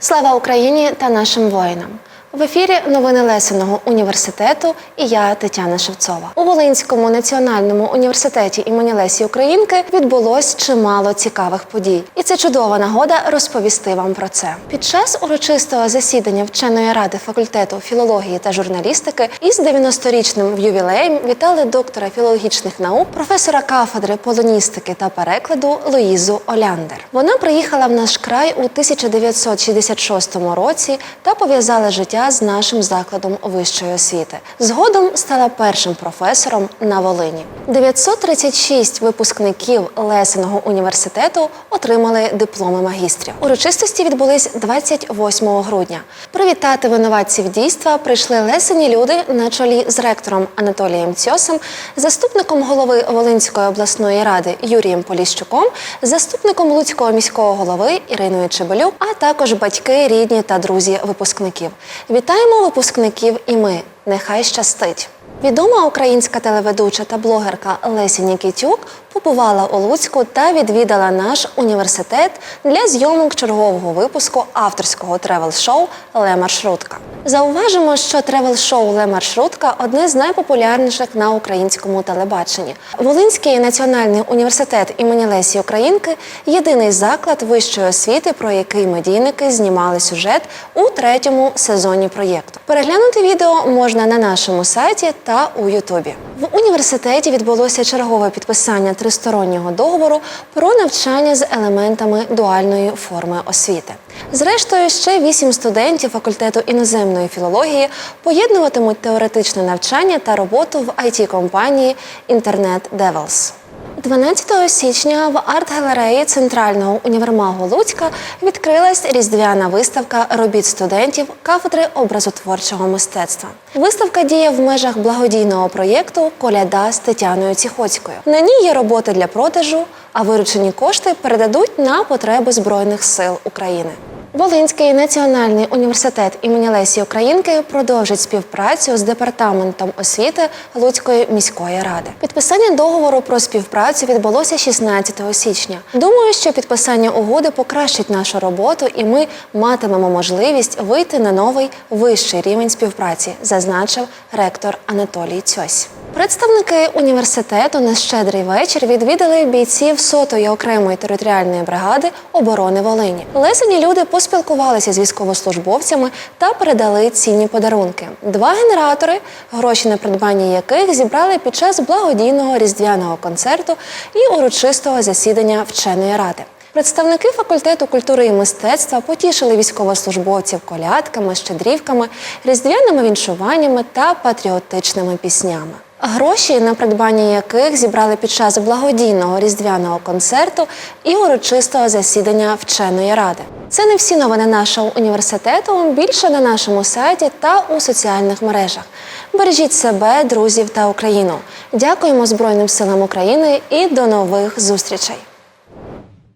Слава Україні та нашим воїнам! В ефірі новини Лесиного університету і я Тетяна Шевцова. У Волинському національному університеті імені Лесі Українки відбулось чимало цікавих подій, і це чудова нагода розповісти вам про це. Під час урочистого засідання вченої ради факультету філології та журналістики із 90-річним ювілеєм вітали доктора філологічних наук, професора кафедри полоністики та перекладу Луїзу Оляндер. Вона приїхала в наш край у 1966 році та пов'язала життя з нашим закладом вищої освіти. Згодом стала першим професором на Волині. 936 випускників Лесиного університету отримали дипломи магістрів. Урочистості відбулись 28 грудня. Привітати винуватців дійства прийшли лесені люди на чолі з ректором Анатолієм Цьосом, заступником голови Волинської обласної ради Юрієм Поліщуком, заступником Луцького міського голови Іриною Чебелюк, а також батьки, рідні та друзі випускників. Вітаємо випускників і ми. Нехай щастить! Відома українська телеведуча та блогерка Леся Нікітюк побувала у Луцьку та відвідала наш університет для зйомок чергового випуску авторського тревел-шоу Ле Маршрутка. Зауважимо, що тревел-шоу Ле Маршрутка одне з найпопулярніших на українському телебаченні. Волинський національний університет імені Лесі Українки єдиний заклад вищої освіти, про який медійники знімали сюжет у третьому сезоні проєкту. Переглянути відео можна на нашому сайті та у Ютубі. В університеті відбулося чергове підписання тристороннього договору про навчання з елементами дуальної форми освіти. Зрештою, ще вісім студентів факультету іноземної філології поєднуватимуть теоретичне навчання та роботу в it компанії Інтернет Devils. 12 січня в арт-галереї Центрального універмагу Луцька відкрилась різдвяна виставка робіт студентів кафедри образотворчого мистецтва. Виставка діє в межах благодійного проєкту Коляда з Тетяною Ціхоцькою. На ній є роботи для продажу, а виручені кошти передадуть на потреби Збройних сил України. Волинський національний університет імені Лесі Українки продовжить співпрацю з департаментом освіти Луцької міської ради. Підписання договору про співпрацю відбулося 16 січня. Думаю, що підписання угоди покращить нашу роботу, і ми матимемо можливість вийти на новий вищий рівень співпраці, зазначив ректор Анатолій Цьось. Представники університету на щедрий вечір відвідали бійців сотої окремої територіальної бригади оборони Волині. Лесені люди поспілкувалися з військовослужбовцями та передали цінні подарунки. Два генератори, гроші на придбання яких зібрали під час благодійного різдвяного концерту і урочистого засідання вченої ради. Представники факультету культури і мистецтва потішили військовослужбовців колядками, щедрівками, різдвяними віншуваннями та патріотичними піснями. Гроші, на придбання яких зібрали під час благодійного різдвяного концерту і урочистого засідання вченої ради. Це не всі новини нашого університету. Більше на нашому сайті та у соціальних мережах. Бережіть себе, друзів та Україну. Дякуємо Збройним силам України і до нових зустрічей.